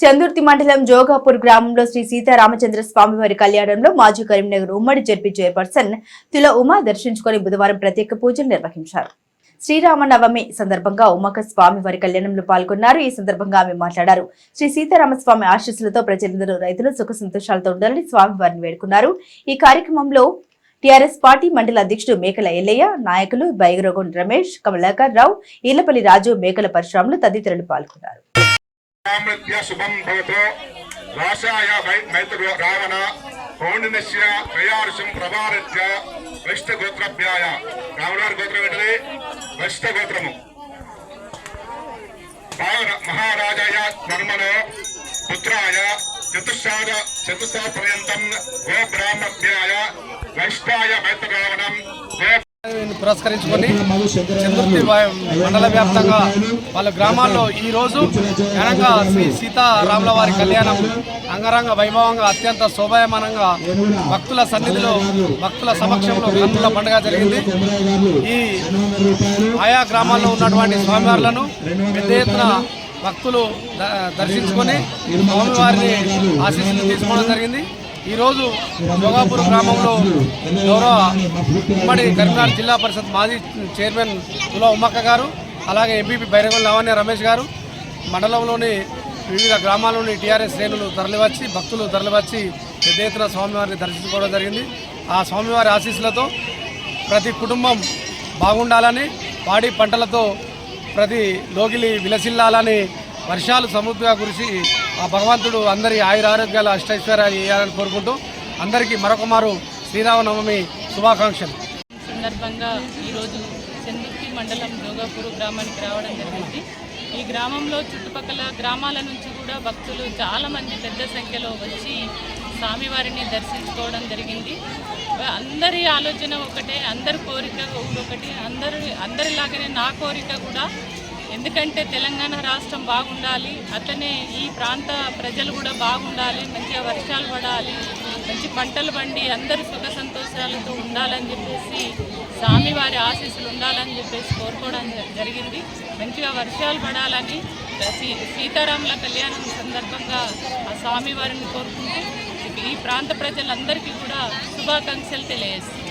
చందుర్తి మండలం జోగాపూర్ గ్రామంలో శ్రీ సీతారామచంద్ర స్వామి వారి కళ్యాణంలో మాజీ కరీంనగర్ ఉమ్మడి జడ్పీ చైర్పర్సన్ తుల ఉమా దర్శించుకొని బుధవారం ప్రత్యేక పూజలు నిర్వహించారు. శ్రీరామనవమి సందర్భంగా ఉమ్మక స్వామి వారి కళ్యాణంలో పాల్గొన్నారు. ఈ సందర్భంగా ఆమె మాట్లాడారు. శ్రీ సీతారామస్వామి ఆశీస్సులతో ప్రజలందరూ రైతులు సుఖ సంతోషాలతో ఉండాలని స్వామి వారిని వేడుకున్నారు. ఈ కార్యక్రమంలో టీఆర్ఎస్ పార్టీ మండల అధ్యక్షుడు మేకల ఎల్లయ్య నాయకులు బైగరగొండ రమేష్ కమలాకర్ రావు ఈలపల్లి రాజు మేకల పరశురాములు తదితరులు పాల్గొన్నారు. సామృత్య శుభం భవతు. రాశాయ వై- మైత్రు రావణ. పౌర్ణిమస్య త్రయారుషం ప్రభారత్య. వైష్ట గోత్రభ్యాయ రావణారి గోత్రం ఏంటది? వైష్ట గోత్రము మహారాజాయ ధర్మణో పుత్రాయ చతుస్సాద చతుస్సా పర్యంతం గో బ్రాహ్మభ్యాయ వైష్టాయ మైత్ర పురస్కరించుకొని చంద్రుతి మండల వ్యాప్తంగా వాళ్ళ గ్రామాల్లో ఈ రోజు ఘనంగా శ్రీ సీతారాముల వారి కళ్యాణం అంగరంగ వైభవంగా అత్యంత శోభాయమానంగా భక్తుల సన్నిధిలో భక్తుల సమక్షంలో గ్రంథుల పండుగ జరిగింది. ఈ ఆయా గ్రామాల్లో ఉన్నటువంటి స్వామివారులను పెద్ద ఎత్తున భక్తులు ద- దర్శించుకొని స్వామివారిని ఆశీస్సులు తీసుకోవడం జరిగింది. ఈరోజు యోగాపూర్ గ్రామంలో గౌరవ ఉమ్మడి కరీంనగర్ జిల్లా పరిషత్ మాజీ చైర్మన్ తులా ఉమ్మక్క గారు అలాగే ఎంపీపీ బైరగల్ లావణ్య రమేష్ గారు. మండలంలోని వివిధ గ్రామాల్లోని టీఆర్ఎస్ శ్రేణులు తరలివచ్చి భక్తులు తరలివచ్చి పెద్ద ఎత్తున స్వామివారిని దర్శించుకోవడం జరిగింది. ఆ స్వామివారి ఆశీస్సులతో ప్రతి కుటుంబం బాగుండాలని పాడి పంటలతో ప్రతి లోగిలి విలసిల్లాలని వర్షాలు సమృద్ధిగా కురిసి ఆ భగవంతుడు అందరి ఆయుర ఆరోగ్యాలు అష్టైశ్వర్యాలు ఇవ్వాలని కోరుకుంటూ అందరికీ మరొకమారు శ్రీరామనవమి శుభాకాంక్షలు. సందర్భంగా ఈరోజు చందుర్తి మండలం జోగాపూర్ గ్రామానికి రావడం జరిగింది. ఈ గ్రామంలో చుట్టుపక్కల గ్రామాల నుంచి కూడా భక్తులు చాలామంది పెద్ద సంఖ్యలో వచ్చి స్వామివారిని దర్శించుకోవడం జరిగింది. అందరి ఆలోచన ఒకటే అందరి కోరిక ఒకటి అందరి అందరిలాగానే నా కోరిక కూడా ఎందుకంటే తెలంగాణ రాష్ట్రం బాగుండాలి అట్లనే ఈ ప్రాంత ప్రజలు కూడా బాగుండాలి మంచిగా వర్షాలు పడాలి మంచి పంటలు పండి అందరూ సుఖ సంతోషాలతో ఉండాలని చెప్పేసి స్వామివారి ఆశీస్సులు ఉండాలని చెప్పేసి కోరుకోవడం జ- జరిగింది. మంచిగా వర్షాలు పడాలని సీ సీతారాముల కళ్యాణం సందర్భంగా ఆ స్వామివారిని కోరుకుంటూ ఈ ప్రాంత ప్రజలందరికీ కూడా శుభాకాంక్షలు తెలియజేస్తుంది